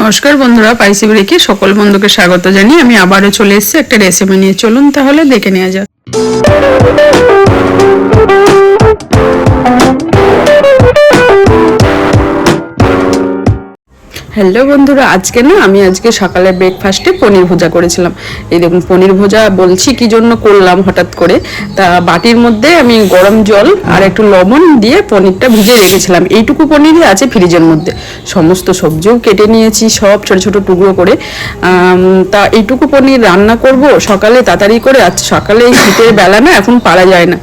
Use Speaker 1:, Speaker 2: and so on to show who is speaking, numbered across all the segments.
Speaker 1: নমস্কার বন্ধুরা, পাইসি ব্রেকে সকল বন্ধুকে স্বাগত জানিয়ে আমি আবারও চলে এসেছি একটা রেসিপি নিয়ে। চলুন তাহলে দেখে নেওয়া যাক। হ্যালো বন্ধুরা, আজকে না আমি আজকে সকালে ব্রেকফাস্টে পনির ভুজা করেছিলাম। এই দেখুন, পনির ভুজা বলছি কি জন্য করলাম হঠাৎ করে। তা বাটির মধ্যে আমি গরম জল আর একটু লবণ দিয়ে পনিরটা ভিজে রেখেছিলাম। এইটুকু পনিরই আছে ফ্রিজের মধ্যে। সমস্ত সবজিও কেটে নিয়েছি, সব ছোট ছোট টুকরো করে। তা এইটুকু পনির রান্না করব সকালে তাড়াতাড়ি করে। আজ সকালে এই শীতের বেলা না এখন পারা যায় না।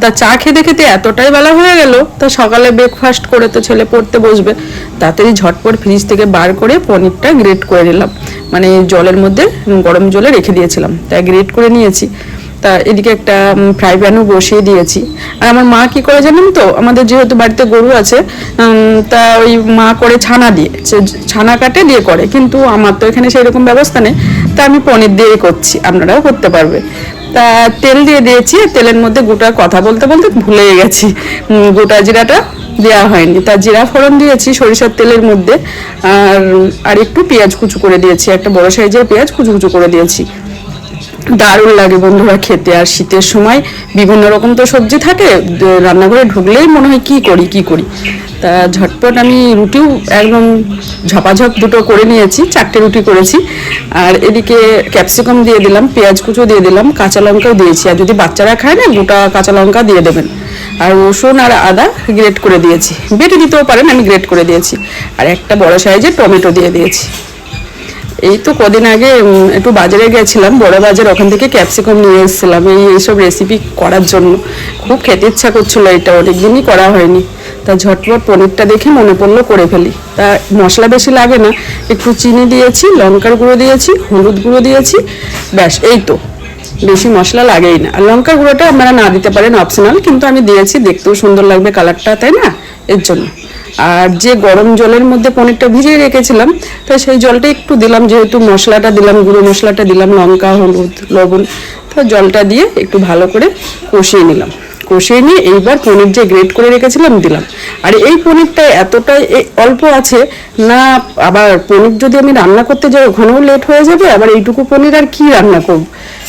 Speaker 1: তা চা খেতে খেতে এতটাই বেলা হয়ে গেল, তা সকালে ব্রেকফাস্ট করে তো ছেলে পড়তে বসবে। তাড়াতাড়ি ঝটপট ফ্রিজ থেকে বার করে পনিরটা গ্রেট করে নিলাম। মানে জলের মধ্যে গরম জলে রেখে দিয়েছিলাম। তাই গ্রেট করে নিয়েছি। তা এদিকে একটা ফ্রাই প্যানও বসিয়ে দিয়েছি। আর আমার মা কি করে জানেন তো? আমাদের যেহেতু বাড়িতে গরু আছে তা ওই মা করে ছানা দিয়ে ছানা কাটে দিয়ে করে। কিন্তু আমার তো এখানে সেই রকম ব্যবস্থা নেই। তা আমি পনির দিয়েই করছি। আপনারাও করতে পারবে। তা তেল দিয়ে দিয়েছি। তেলের মধ্যে গোটা কথা বলতে বলতে ভুলে গেছি। গোটা জিরাটা দেওয়া হয়নি। তা জিরা ফোড়ন দিয়েছি সরিষার তেলের মধ্যে, আর আর একটু পেঁয়াজ কুচু করে দিয়েছি, একটা বড় সাইজের পেঁয়াজ কুচু কুচু করে দিয়েছি। দারুণ লাগে বন্ধুরা খেতে, আর শীতের সময় বিভিন্ন রকম তো সবজি থাকে রান্নাঘরে ঢুকলেই মনে হয় কি করি কি করি। তা ঝটপট আমি রুটিও একদম ঝপাঝপ দুটো করে নিয়েছি, চারটে রুটি করেছি। আর এদিকে ক্যাপসিকাম দিয়ে দিলাম, পেঁয়াজ কুচো দিয়ে দিলাম, কাঁচা লঙ্কাও দিয়েছি। আর যদি বাচ্চারা খায় না, গোটা কাঁচা লঙ্কা দিয়ে দেবেন। আর রসুন আর আদা গ্রেট করে দিয়েছি। বেটে দিতেও পারেন, আমি গ্রেট করে দিয়েছি। আর একটা বড় সাইজের টমেটো দিয়ে দিয়েছি। এই তো কদিন আগে একটু বাজারে গেছিলাম, বড় বাজার, ওখান থেকে ক্যাপসিকাম নিয়ে এসেছিলাম। এই এইসব রেসিপি করার জন্য। খুব খেতে ইচ্ছা করছিল এটা, অনেকদিনই করা হয়নি। তা ঝটপট পনিরটা দেখে মনে পড়ল, করে ফেলি। তা মশলা বেশি লাগে না, একটু চিনি দিয়েছি, লঙ্কার গুঁড়ো দিয়েছি, হলুদ গুঁড়ো দিয়েছি, ব্যাস, এই তো। বেশি মশলা লাগেই না। আর গুঁড়োটা আপনারা না দিতে পারেন অপশনাল কিন্তু আমি দিয়েছি, দেখতেও সুন্দর লাগবে কালারটা তাই না? এর জন্য। আর যে গরম জলের মধ্যে পনিরটা ভিজিয়ে রেখেছিলাম, তো সেই জলটা একটু দিলাম, যেহেতু মশলাটা দিলাম, গুঁড়ো মশলাটা দিলাম, লঙ্কা, হলুদ, লবণ, তো জলটা দিয়ে একটু ভালো করে কষিয়ে নিলাম। কষিয়ে নিয়ে এইবার পনির যে গ্রেট করে রেখেছিলাম দিলাম। আর এই পনিরটা এতটাই অল্প আছে, না আবার পনির যদি আমি রান্না করতে যাই, ওখানেও লেট হয়ে যাবে, আবার এইটুকু পনির আর কি রান্না করব?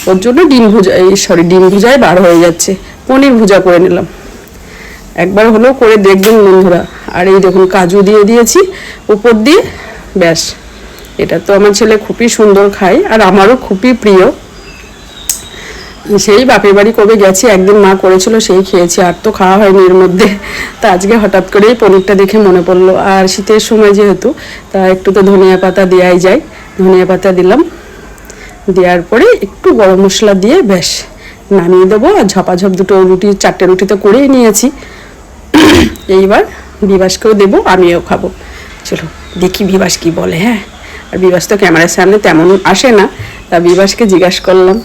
Speaker 1: ওর জন্য ডিম ভুজা, এই সরি ডিম ভুজায় বার হয়ে যাচ্ছে। পনির ভুজা করে নিলাম। একবার হলেও করে দেখবেন বন্ধুরা। আর এই দেখুন, কাজু দিয়ে দিয়েছি, উপর দিয়ে, ব্যাস। এটা তো আমার ছেলে খুবই সুন্দর খায়, আর আমারও খুবই প্রিয়। সেই বাপের বাড়ি কবে গেছি, একদিন মা করেছিল সেই খেয়েছি, আর তো খাওয়া হয়নি এর মধ্যে। তা আজকে হঠাৎ করেই পনিরটা দেখে মনে পড়ল। আর শীতের সময় যেহেতু, তা একটু তো ধনিয়া পাতা দেওয়াই যায়। ধনিয়া পাতা দিলাম। দেওয়ার পরে একটু গরম মশলা দিয়ে ব্যাস, নামিয়ে দেবো। আর ঝপাঝপ দুটো রুটি, চারটে রুটি তো করেই নিয়েছি। এইবার বিবাসকেও দেবো, আমিও খাব। চলো, দেখি বিবাস কি বলে হ্যাঁ? আর বিবাস তো ক্যামেরার সামনে তেমন আসে না, তা বিবাসকে জিজ্ঞাসা করলাম।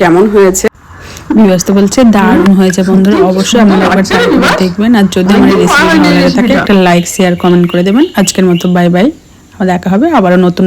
Speaker 1: কেমন হয়েছে?
Speaker 2: বিবাস তো বলছে দারুণ হয়েছে বন্ধুরা। অবশ্যই আমার একবার ট্রাই করে দেখবেন। আর যদি আমার রেসিপি ভালো লাগে থাকে একটা লাইক শেয়ার কমেন্ট করে দেবেন। আজকের মতো বাই বাই দেখা হবে আবারও নতুন